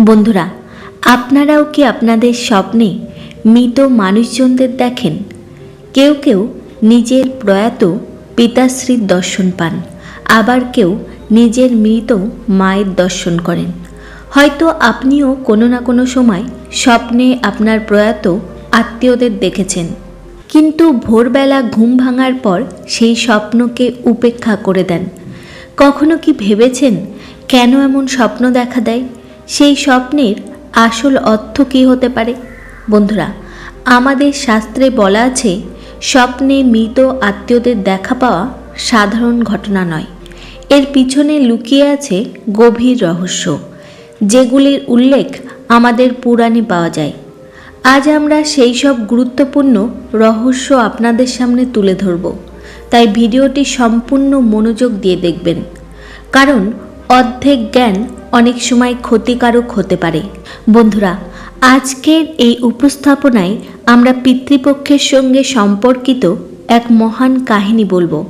বন্ধুরা, আপনারাও কি আপনাদের স্বপ্নে মৃত মানুষজনদের দেখেন? কেউ কেউ নিজের প্রয়াত পিতাশ্রীর দর্শন পান, আবার কেউ নিজের মৃত মায়ের দর্শন করেন। হয়তো আপনিও কোনো না কোনো সময় স্বপ্নে আপনার প্রয়াত আত্মীয়দের দেখেছেন। কিন্তু ভোরবেলা ঘুম ভাঙার পর সেই স্বপ্নকে উপেক্ষা করে দেন। কখনো কি ভেবেছেন কেন এমন স্বপ্ন দেখা দেয়? সেই স্বপ্নের আসল অর্থ কী হতে পারে? বন্ধুরা, আমাদের শাস্ত্রে বলা আছে, স্বপ্নে মৃত আত্মীয়দের দেখা পাওয়া সাধারণ ঘটনা নয়। এর পিছনে লুকিয়ে আছে গভীর রহস্য, যেগুলির উল্লেখ আমাদের পুরাণে পাওয়া যায়। আজ আমরা সেই সব গুরুত্বপূর্ণ রহস্য আপনাদের সামনে তুলে ধরব। তাই ভিডিওটি সম্পূর্ণ মনোযোগ দিয়ে দেখবেন। কারণ অর্ধেক জ্ঞান অনেক সময় ক্ষতিকারক হতে পারে। বন্ধুরা, আজকের এই উপস্থাপনায় আমরা পিতৃপক্ষের সঙ্গে সম্পর্কিত এক মহান কাহিনী বলব।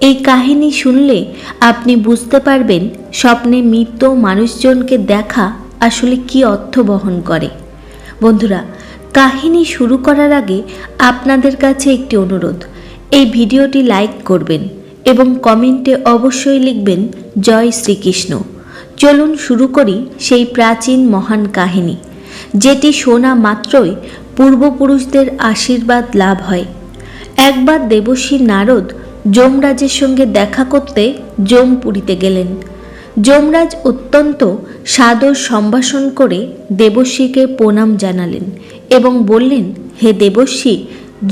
এই কাহিনী শুনলে আপনি বুঝতে পারবেন স্বপ্নে মৃত মানুষজনকে দেখা আসলে কি অর্থ বহন করে। বন্ধুরা, কাহিনী শুরু করার আগে আপনাদের কাছে একটি অনুরোধ। এই ভিডিওটি লাইক করবেন এবং কমেন্টে অবশ্যই লিখবেন, জয় শ্রীকৃষ্ণ। চলুন শুরু করি সেই প্রাচীন মহান কাহিনী, যেটি শোনা মাত্রই পূর্বপুরুষদের আশীর্বাদ লাভ হয়। একবার দেবশ্রী নারদ যমরাজের সঙ্গে দেখা করতে যমপুরীতে গেলেন। যমরাজ অত্যন্ত সাদর সম্ভাষণ করে দেবশ্রীকে প্রণাম জানালেন এবং বললেন, হে দেবশ্রী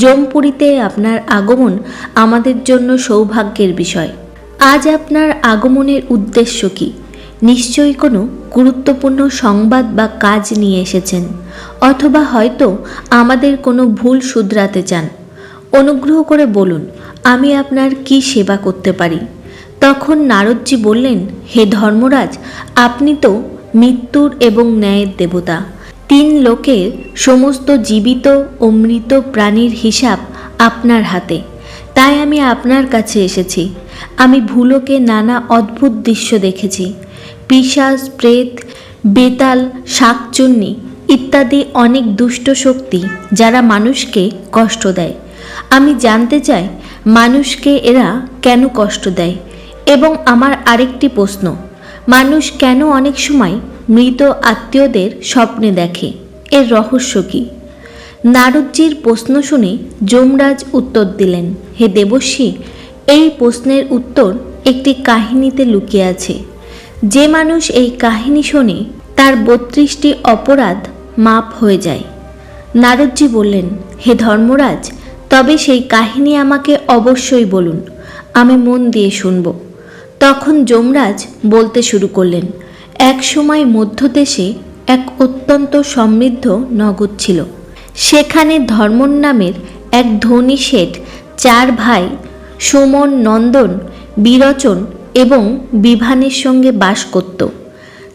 যমপুরীতে আপনার আগমন আমাদের জন্য সৌভাগ্যের বিষয়। আজ আপনার আগমনের উদ্দেশ্য কি? নিশ্চয়ই কোনো গুরুত্বপূর্ণ সংবাদ বা কাজ নিয়ে এসেছেন, অথবা হয়তো আমাদের কোনো ভুল শুধরাতে চান। অনুগ্রহ করে বলুন, আমি আপনার কি সেবা করতে পারি? তখন নারদজি বললেন, হে ধর্মরাজ, আপনি তো মৃত্যুর এবং ন্যায়ের দেবতা। তিন লোকের সমস্ত জীবিত ও মৃত প্রাণীর হিসাব আপনার হাতে। তাই আমি আপনার কাছে এসেছি। আমি ভুলোকে নানা অদ্ভুত দৃশ্য দেখেছি। পিশাচ, প্রেত, বেতাল, শাকচুন্নি ইত্যাদি অনেক দুষ্ট শক্তি যারা মানুষকে কষ্ট দেয়। আমি জানতে চাই, মানুষকে এরা কেন কষ্ট দেয়? এবং আমার আরেকটি প্রশ্ন, মানুষ কেন অনেক সময় মৃত আত্মীয়দের স্বপ্নে দেখে? এর রহস্য কী? নারদজির প্রশ্ন শুনে যমরাজ উত্তর দিলেন, হে দেবশ্রী, এই প্রশ্নের উত্তর একটি কাহিনীতে লুকিয়ে আছে। যে মানুষ এই কাহিনী শোনে তার বত্রিশটি অপরাধ মাপ হয়ে যায়। নারদজি বললেন, হে ধর্মরাজ, তবে সেই কাহিনী আমাকে অবশ্যই বলুন, আমি মন দিয়ে শুনব। তখন যমরাজ বলতে শুরু করলেন, এক সময় মধ্যদেশে এক অত্যন্ত সমৃদ্ধ নগর ছিল। সেখানে ধর্মন নামের এক ধনী শেঠ, চার ভাই, সুমন, নন্দন, বিরচন এবং বিভানের সঙ্গে বাস করত।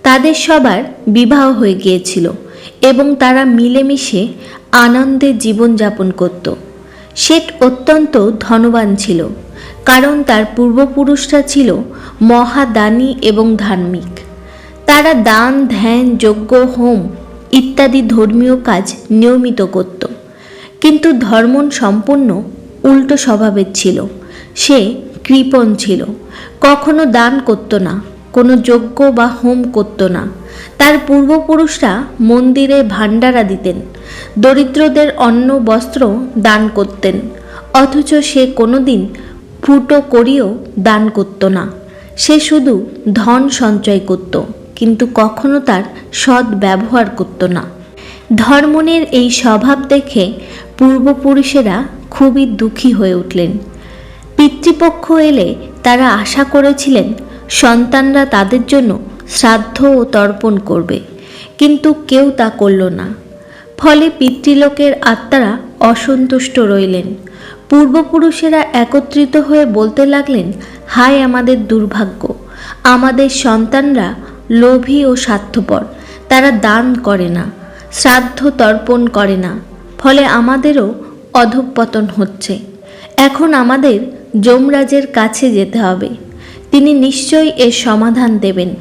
তাদের সবার বিবাহ হয়ে গিয়েছিল এবং তারা মিলেমিশে আনন্দে জীবনযাপন করত। শেঠ অত্যন্ত ধনবান ছিল, কারণ তার পূর্বপুরুষরা ছিল মহাদানী এবং ধার্মিক। তারা দান, ধ্যান, যজ্ঞ, হোম ইত্যাদি ধর্মীয় কাজ নিয়মিত করত। কিন্তু ধর্মন সম্পূর্ণ উল্টো স্বভাবের ছিল। সে কৃপণ ছিল। কখনো দান করত না, কোনো যজ্ঞ বা হোম করত না। তার পূর্বপুরুষরা মন্দিরে ভাণ্ডারা দিতেন, দরিদ্রদের অন্ন বস্ত্র দান করতেন, অথচ সে কোনোদিন ফুটো করিও দান করত না। সে শুধু ধন সঞ্চয় করত, কিন্তু কখনো তার সৎ ব্যবহার করত না। ধর্মনের এই স্বভাব দেখে পূর্বপুরুষেরা খুবই দুঃখী হয়ে উঠলেন। পিতৃপক্ষ এলে তারা আশা করেছিলেন সন্তানরা তাদের জন্য শ্রাদ্ধ ও তর্পণ করবে। কিন্তু কেউ তা করল না। ফলে পিতৃলোকের আত্মারা অসন্তুষ্ট রইলেন। পূর্বপুরুষেরা একত্রিত হয়ে বলতে লাগলেন, হায় আমাদের দুর্ভাগ্য। আমাদের সন্তানরা লোভী ও স্বার্থপর। তারা দান করে না, শ্রাদ্ধ তর্পণ করে না। ফলে আমাদেরও অধঃপতন হচ্ছে। এখন আমাদের যমরাজের কাছে যেতে হবে। তিনি নিশ্চয়ই এর সমাধান দেবেন।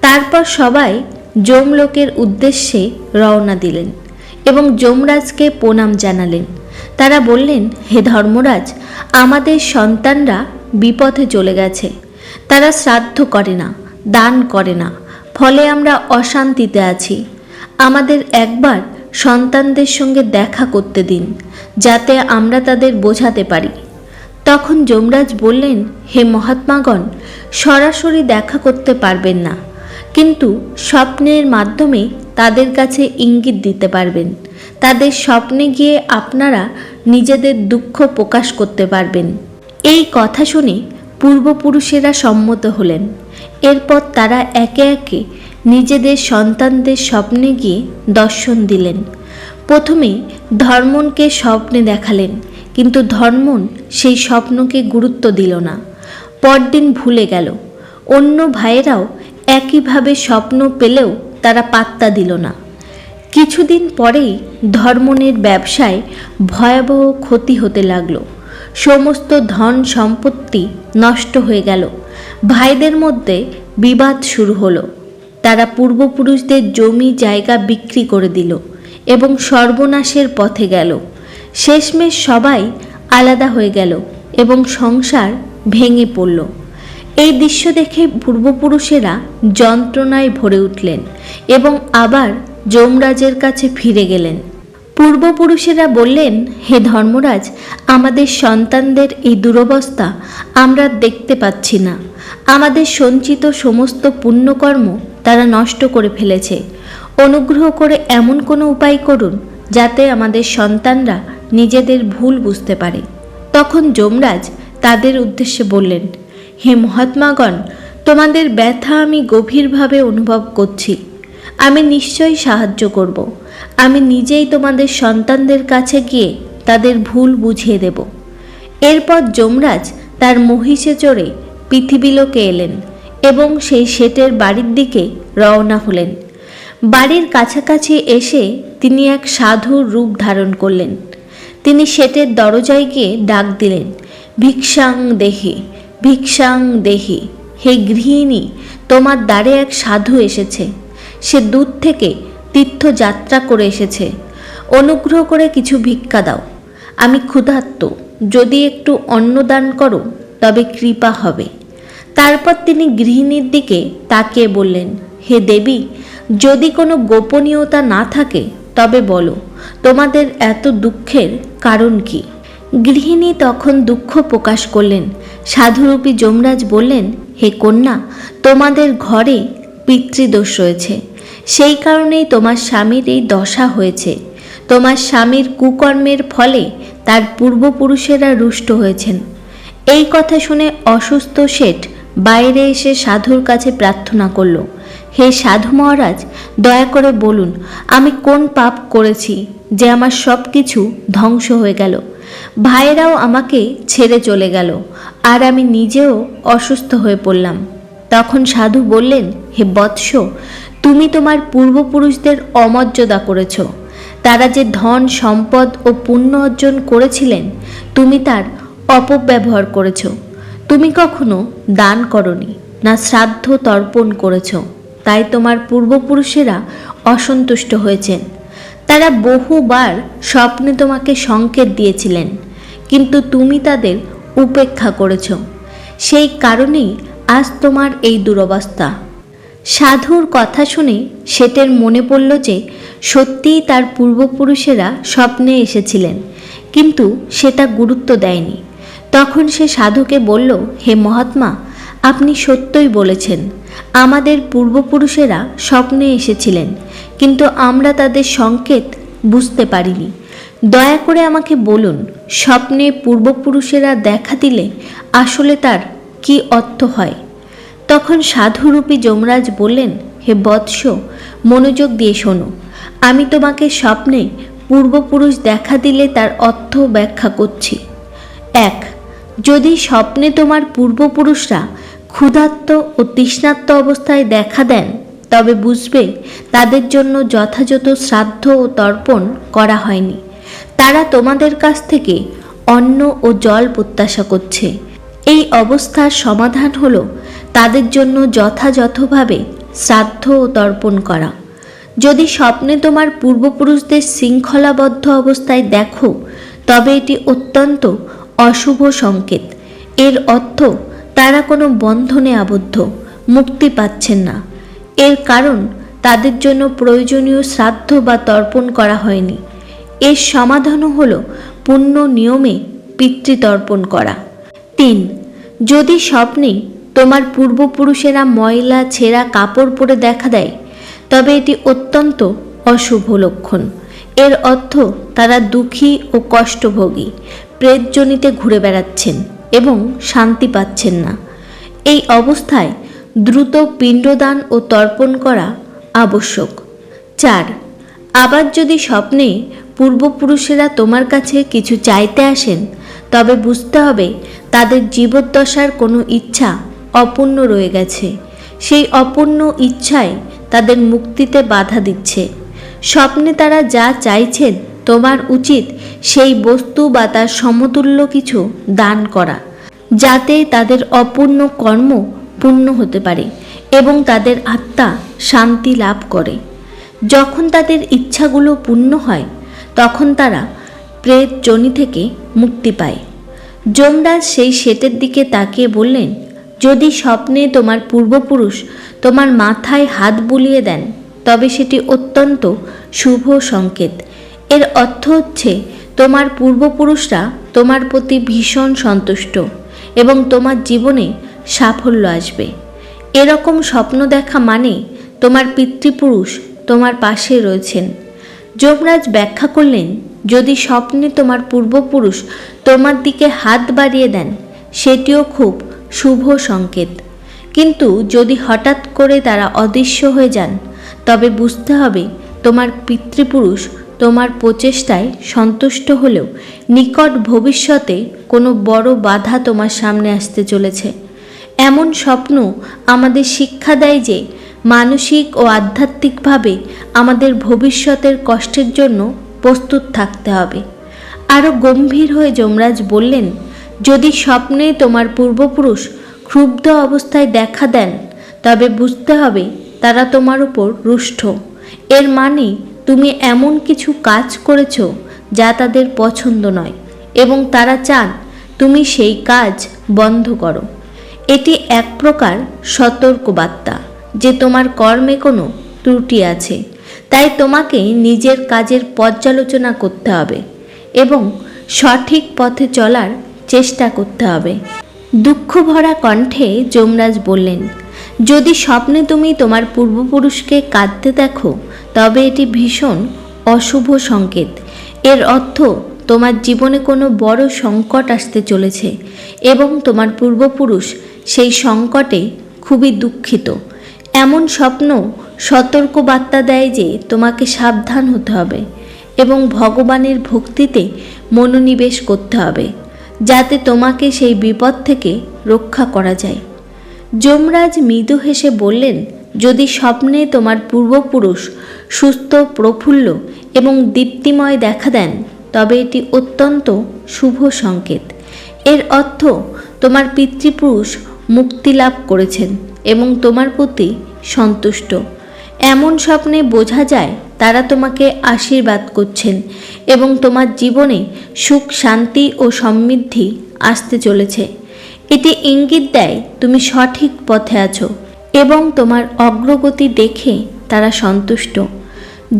তারপর সবাই যমলোকের উদ্দেশ্যে রওনা দিলেন এবং যমরাজকে প্রণাম জানালেন। তারা বললেন, হে ধর্মরাজ, আমাদের সন্তানরা বিপথে চলে গেছে। তারা শ্রাদ্ধ করে না, দান করে না, ফলে আমরা অশান্তিতে আছি। আমাদের একবার সন্তানদের সঙ্গে দেখা করতে দিন, যাতে আমরা তাদের বোঝাতে পারি। তখন যমরাজ বললেন, হে মহাত্মাগণ, সরাসরি দেখা করতে পারবেন না। কিন্তু স্বপ্নের মাধ্যমে তাদের কাছে ইঙ্গিত দিতে পারবেন। তাদের স্বপ্নে গিয়ে আপনারা নিজেদের দুঃখ প্রকাশ করতে পারবেন। এই কথা শুনে পূর্বপুরুষেরা সম্মত হলেন। এরপর তারা একে একে নিজেদের সন্তানদের স্বপ্নে গিয়ে দর্শন দিলেন। প্রথমে ধর্মনকে স্বপ্নে দেখালেন। কিন্তু ধর্মন সেই স্বপ্নকে গুরুত্ব দিল না। পরদিন ভুলে গেল। অন্য ভাইয়েরাও একইভাবে স্বপ্ন পেলেও তারা পাত্তা দিল না। কিছুদিন পরেই ধর্মনের ব্যবসায় ভয়াবহ ক্ষতি হতে লাগল। সমস্ত ধন সম্পত্তি নষ্ট হয়ে গেল। ভাইদের মধ্যে বিবাদ শুরু হলো। তারা পূর্বপুরুষদের জমি জায়গা বিক্রি করে দিল এবং সর্বনাশের পথে গেল। শেষমেশ সবাই আলাদা হয়ে গেল এবং সংসার ভেঙে পড়ল। এই দৃশ্য দেখে পূর্বপুরুষেরা যন্ত্রণায় ভরে উঠলেন এবং আবার যমরাজের কাছে ফিরে গেলেন। পূর্বপুরুষেরা বললেন, হে ধর্মরাজ, আমাদের সন্তানদের এই দুরবস্থা আমরা দেখতে পাচ্ছি না। আমাদের সঞ্চিত সমস্ত পুণ্যকর্ম তারা নষ্ট করে ফেলেছে। অনুগ্রহ করে এমন কোনো উপায় করুন যাতে আমাদের সন্তানরা নিজেদের ভুল বুঝতে পারে। তখন যমরাজ তাদের উদ্দেশ্যে বললেন, হে মহাত্মাগণ, তোমাদের ব্যথা আমি গভীরভাবে অনুভব করছি। আমি নিশ্চয়ই সাহায্য করব। আমি নিজেই তোমাদের সন্তানদের কাছে গিয়ে তাদের ভুল বুঝিয়ে দেব। এরপর যমরাজ তার মহিষে চড়ে পৃথিবীলোকে এলেন এবং সেই শেটের বাড়ির দিকে রওনা হলেন। বাড়ির কাছাকাছি এসে তিনি এক সাধুর রূপ ধারণ করলেন। তিনি শেটের দরজায় গিয়ে ডাক দিলেন, ভিক্ষাং দেহি ভিক্ষাং দেহি, হে গৃহিণী, তোমার দ্বারে এক সাধু এসেছে। সে দূর থেকে তীর্থযাত্রা করে এসেছে। অনুগ্রহ করে কিছু ভিক্ষা দাও। আমি ক্ষুধার্ত, যদি একটু অন্নদান করো, তবে কৃপা হবে। তারপর তিনি গৃহিণীর দিকে তাকিয়ে বললেন, হে দেবী, যদি কোনো গোপনীয়তা না থাকে, তবে বলো। তোমাদের এত দুঃখের কারণ কি? গৃহিণী তখন দুঃখ প্রকাশ করলেন। সাধুরূপী যমরাজ বললেন, হে কন্যা, তোমাদের ঘরে পিতৃদোষ রয়েছে। সেই কারণেই তোমার স্বামীর এই দশা হয়েছে। তোমার স্বামীর কুকর্মের ফলে তার পূর্বপুরুষেরা রুষ্ট হয়েছেন। এই কথা শুনে অসুস্থ শেঠ বাইরে এসে সাধুর কাছে প্রার্থনা করল। হে সাধু মহারাজ, দয়া করে বলুন, আমি কোন পাপ করেছি যে আমার সব কিছু ধ্বংস হয়ে গেল? ভাইয়েরাও আমাকে ছেড়ে চলে গেল, আর আমি নিজেও অসুস্থ হয়ে পড়লাম। তখন সাধু বললেন, হে বৎস, তুমি তোমার পূর্বপুরুষদের অমর্যাদা করেছ। তারা যে ধন, সম্পদ ও পুণ্য অর্জন করেছিলেন, তুমি তার অপব্যবহার করেছ। তুমি কখনো দান করনি, না শ্রাদ্ধ তর্পণ করেছ। তাই তোমার পূর্বপুরুষেরা অসন্তুষ্ট হয়েছেন। তারা বহুবার স্বপ্নে তোমাকে সংকেত দিয়েছিলেন, কিন্তু তুমি তাদের উপেক্ষা করেছ। সেই কারণেই আজ তোমার এই দুরবস্থা। সাধুর কথা শুনে শেটের মনে পড়ল যে সত্যিই তার পূর্বপুরুষেরা স্বপ্নে এসেছিলেন, কিন্তু সেটা গুরুত্ব দেয়নি। তখন সে সাধুকে বলল, হে মহাত্মা, আপনি সত্যই বলেছেন আমাদের পূর্বপুরুষেরা স্বপ্নে এসেছিলেন, কিন্তু আমরা তাদের সংকেত বুঝতে পারিনি। দয়া করে আমাকে বলুন, স্বপ্নে পূর্বপুরুষেরা দেখা দিলে আসলে তার কি অর্থ হয়? তখন সাধুরূপী যমরাজ বললেন, হে বৎস, মনোযোগ দিয়ে শোনো। আমি তোমাকে স্বপ্নে পূর্বপুরুষ দেখা দিলে তার অর্থ ব্যাখ্যা করছি। এক, যদি স্বপ্নে তোমার পূর্বপুরুষরা ক্ষুধার্ত ও তৃষ্ণার্ত অবস্থায় দেখা দেন, তবে বুঝবে তাদের জন্য যথাযথ শ্রাদ্ধ ও তর্পণ করা হয়নি। তারা তোমাদের কাছ থেকে অন্ন ও জল প্রত্যাশা করছে। এই অবস্থার সমাধান হল তাদের জন্য যথাযথভাবে শ্রাদ্ধ ও তর্পণ করা। যদি স্বপ্নে তোমার পূর্বপুরুষদের শৃঙ্খলাবদ্ধ অবস্থায় দেখো, তবে এটি অত্যন্ত অশুভ সংকেত। এর অর্থ তারা কোনো বন্ধনে আবদ্ধ, মুক্তি পাচ্ছেন না। এর কারণ তাদের জন্য প্রয়োজনীয় শ্রাদ্ধ বা তর্পণ করা হয়নি। এর সমাধানও হল পূর্ণ নিয়মে পিতৃতর্পণ করা। তিন, যদি স্বপ্নে তোমার পূর্বপুরুষেরা ময়লা, ছেঁড়া কাপড় পরে দেখা দেয়, তবে এটি অত্যন্ত অশুভ লক্ষণ। এর অর্থ তারা দুঃখী ও কষ্টভোগী, প্রেতজনিতে ঘুরে বেড়াচ্ছেন। এবং শান্তি পাচ্ছেন না। এই অবস্থায় দ্রুত পিণ্ডদান ও তর্পণ করা আবশ্যক। চার, আবার যদি স্বপ্নে পূর্বপুরুষেরা তোমার কাছে কিছু চাইতে আসেন, তবে বুঝতে হবে তাদের জীবদ্দশার কোনো ইচ্ছা অপূর্ণ রয়ে গেছে। সেই অপূর্ণ ইচ্ছায় তাদের মুক্তিতে বাধা দিচ্ছে। স্বপ্নে তারা যা চাইছেন তোমার উচিত সেই বস্তু বা তার সমতুল্য কিছু দান করা, যাতে তাদের অপূর্ণ কর্ম পূর্ণ হতে পারে এবং তাদের আত্মা শান্তি লাভ করে। যখন তাদের ইচ্ছাগুলো পূর্ণ হয়, তখন তারা প্রেত জনি থেকে মুক্তি পায়। যমরাজ সেই শেতের দিকে তাকিয়ে বললেন, যদি স্বপ্নে তোমার পূর্বপুরুষ তোমার মাথায় হাত বুলিয়ে দেন, তবে সেটি অত্যন্ত শুভ সংকেত। এর অর্থ হচ্ছে, তোমার পূর্বপুরুষরা তোমার প্রতি ভীষণ সন্তুষ্ট এবং তোমার জীবনে সাফল্য আসবে। এরকম স্বপ্ন দেখা মানে তোমার পিতৃপুরুষ তোমার পাশে রয়েছেন। যমরাজ ব্যাখ্যা করলেন, যদি স্বপ্নে তোমার পূর্বপুরুষ তোমার দিকে হাত বাড়িয়ে দেন, সেটিও খুব শুভ সংকেত। কিন্তু যদি হঠাৎ করে তারা অদৃশ্য হয়ে যান, তবে বুঝতে হবে তোমার পিতৃপুরুষ তোমার প্রচেষ্টায় সন্তুষ্ট হলেও নিকট ভবিষ্যতে কোনো বড় বাধা তোমার সামনে আসতে চলেছে। এমন স্বপ্ন আমাদের শিক্ষা দেয় যে, মানসিক ও আধ্যাত্মিকভাবে আমাদের ভবিষ্যতের কষ্টের জন্য প্রস্তুত থাকতে হবে। আরও গম্ভীর হয়ে যমরাজ বললেন, যদি স্বপ্নে তোমার পূর্বপুরুষ ক্ষুব্ধ অবস্থায় দেখা দেন, তবে বুঝতে হবে তারা তোমার উপর রুষ্ট। এর মানে তুমি এমন কিছু কাজ করেছ যা তাদের পছন্দ নয়, এবং তারা চান তুমি সেই কাজ বন্ধ করো। এটি এক প্রকার সতর্কবার্তা যে তোমার কর্মে কোনো ত্রুটি আছে। তাই তোমাকে নিজের কাজের পর্যালোচনা করতে হবে এবং সঠিক পথে চলার চেষ্টা করতে হবে। দুঃখ ভরা কণ্ঠে যমরাজ বললেন, যদি স্বপ্নে তুমি তোমার পূর্বপুরুষকে কাঁদতে দেখো, তবে এটি ভীষণ অশুভ সংকেত। এর অর্থ তোমার জীবনে কোনো বড় সংকট আসতে চলেছে এবং তোমার পূর্বপুরুষ সেই সংকটে খুবই দুঃখিত। এমন স্বপ্ন সতর্ক বার্তা দেয় যে তোমাকে সাবধান হতে হবে এবং ভগবানের ভক্তিতে মনোনিবেশ করতে হবে। যাতে তোমাকে সেই বিপদ থেকে রক্ষা করা যায়। যমরাজ মৃদু হেসে বললেন, যদি স্বপ্নে তোমার পূর্বপুরুষ সুস্থ, প্রফুল্ল এবং দীপ্তিময় দেখা দেন, তবে এটি অত্যন্ত শুভ সংকেত। এর অর্থ তোমার পিতৃপুরুষ মুক্তি লাভ করেছেন এবং তোমার প্রতি সন্তুষ্ট। এমন স্বপ্নে বোঝা যায় তারা তোমাকে আশীর্বাদ করছেন এবং তোমার জীবনে সুখ, শান্তি ও সমৃদ্ধি আসতে চলেছে। এটি ইঙ্গিত দেয় তুমি সঠিক পথে আছো এবং তোমার অগ্রগতি দেখে তারা সন্তুষ্ট।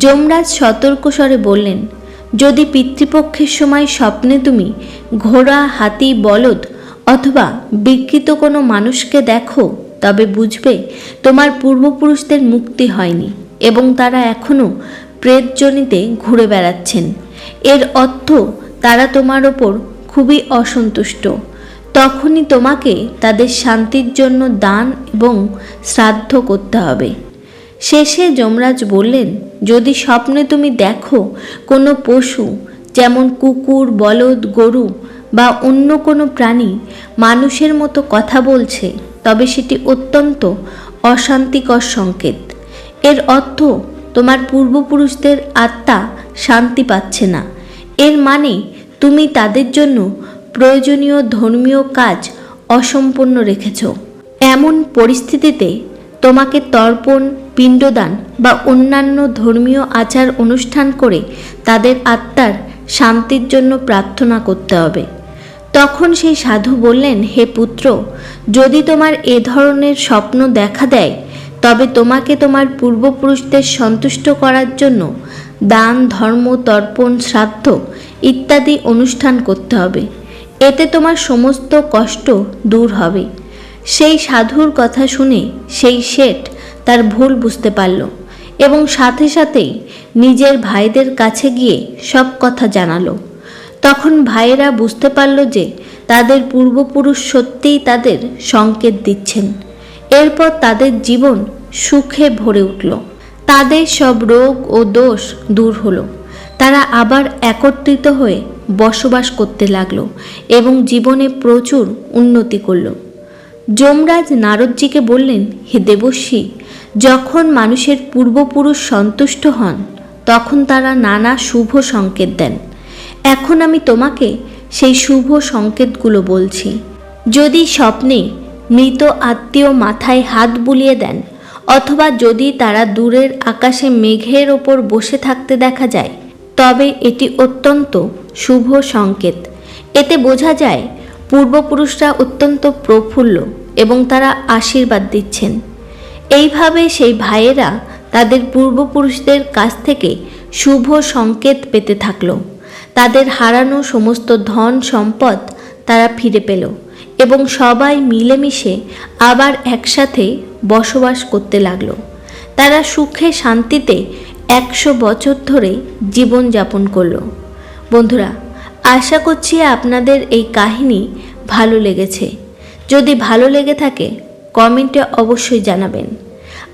যমরাজ সতর্ক স্বরে বললেন, যদি পিতৃপক্ষের সময় স্বপ্নে তুমি ঘোড়া, হাতি, বলদ অথবা বিকৃত কোনো মানুষকে দেখো, তবে বুঝবে তোমার পূর্বপুরুষদের মুক্তি হয়নি। এবং তারা এখনও প্রেতজনিতে ঘুরে বেড়াচ্ছেন। এর অর্থ, তারা তোমার ওপর খুবই অসন্তুষ্ট। তখনই তোমাকে তাদের শান্তির জন্য দান এবং শ্রাদ্ধ করতে হবে। শেষে যমরাজ বললেন, যদি স্বপ্নে তুমি দেখো কোনো পশু, যেমন কুকুর, বলদ, গরু বা অন্য কোনো প্রাণী মানুষের মতো কথা বলছে, তবে সেটি অত্যন্ত অশান্তিকর সংকেত। এর অর্থ, তোমার পূর্বপুরুষদের আত্মা শান্তি পাচ্ছে না। এর মানে তুমি তাদের জন্য প্রয়োজনীয় ধর্মীয় কাজ অসম্পূর্ণ রেখেছ। এমন পরিস্থিতিতে তোমাকে তর্পণ, পিণ্ডদান বা অন্যান্য ধর্মীয় আচার অনুষ্ঠান করে তাদের আত্মার শান্তির জন্য প্রার্থনা করতে হবে। তখন সেই সাধু বললেন, হে পুত্র, যদি তোমার এ ধরনের স্বপ্ন দেখা দেয় তবে তোমাকে তোমার পূর্বপুরুষদের সন্তুষ্ট করার জন্য দান, ধর্ম, তর্পণ, শ্রাদ্ধ ইত্যাদি অনুষ্ঠান করতে হবে। এতে তোমার সমস্ত কষ্ট দূর হবে। সেই সাধুর কথা শুনে সেই শেঠ তার ভুল বুঝতে পারল এবং সাথে সাথেই নিজের ভাইদের কাছে গিয়ে সব কথা জানালো। তখন ভাইয়েরা বুঝতে পারল যে তাদের পূর্বপুরুষ সত্যিই তাদের সংকেত দিচ্ছেন। এরপর তাদের জীবন সুখে ভরে উঠল। তাদের সব রোগ ও দোষ দূর হলো। তারা আবার একত্রিত হয়ে বসবাস করতে লাগল এবং জীবনে প্রচুর উন্নতি করল। যমরাজ নারদজিকে বললেন, হে দেবশ্রী যখন মানুষের পূর্বপুরুষ সন্তুষ্ট হন, তখন তারা নানা শুভ সংকেত দেন। এখন আমি তোমাকে সেই শুভ সংকেতগুলো বলছি। যদি স্বপ্নে মৃত আত্মীয় মাথায় হাত বুলিয়ে দেন, অথবা যদি তারা দূরের আকাশে মেঘের ওপর বসে থাকতে দেখা যায়, তবে এটি অত্যন্ত শুভ সংকেত। এতে বোঝা যায়, পূর্বপুরুষরা অত্যন্ত প্রফুল্ল এবং তারা আশীর্বাদ দিচ্ছেন। এইভাবে সেই ভাইয়েরা তাদের পূর্বপুরুষদের কাছ থেকে শুভ সংকেত পেতে থাকল। তাদের হারানো সমস্ত ধন সম্পদ তারা ফিরে পেল। এবং সবাই মিলেমিশে আবার একসাথে বসবাস করতে লাগল। তারা সুখে শান্তিতে একশো বছর ধরে জীবনযাপন করল। বন্ধুরা, আশা করছি আপনাদের এই কাহিনী ভালো লেগেছে। যদি ভালো লেগে থাকে, কমেন্টে অবশ্যই জানাবেন।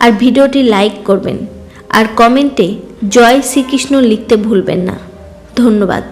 আর ভিডিওটি লাইক করবেন। আর কমেন্টে জয় শ্রীকৃষ্ণ লিখতে ভুলবেন না। ধন্যবাদ।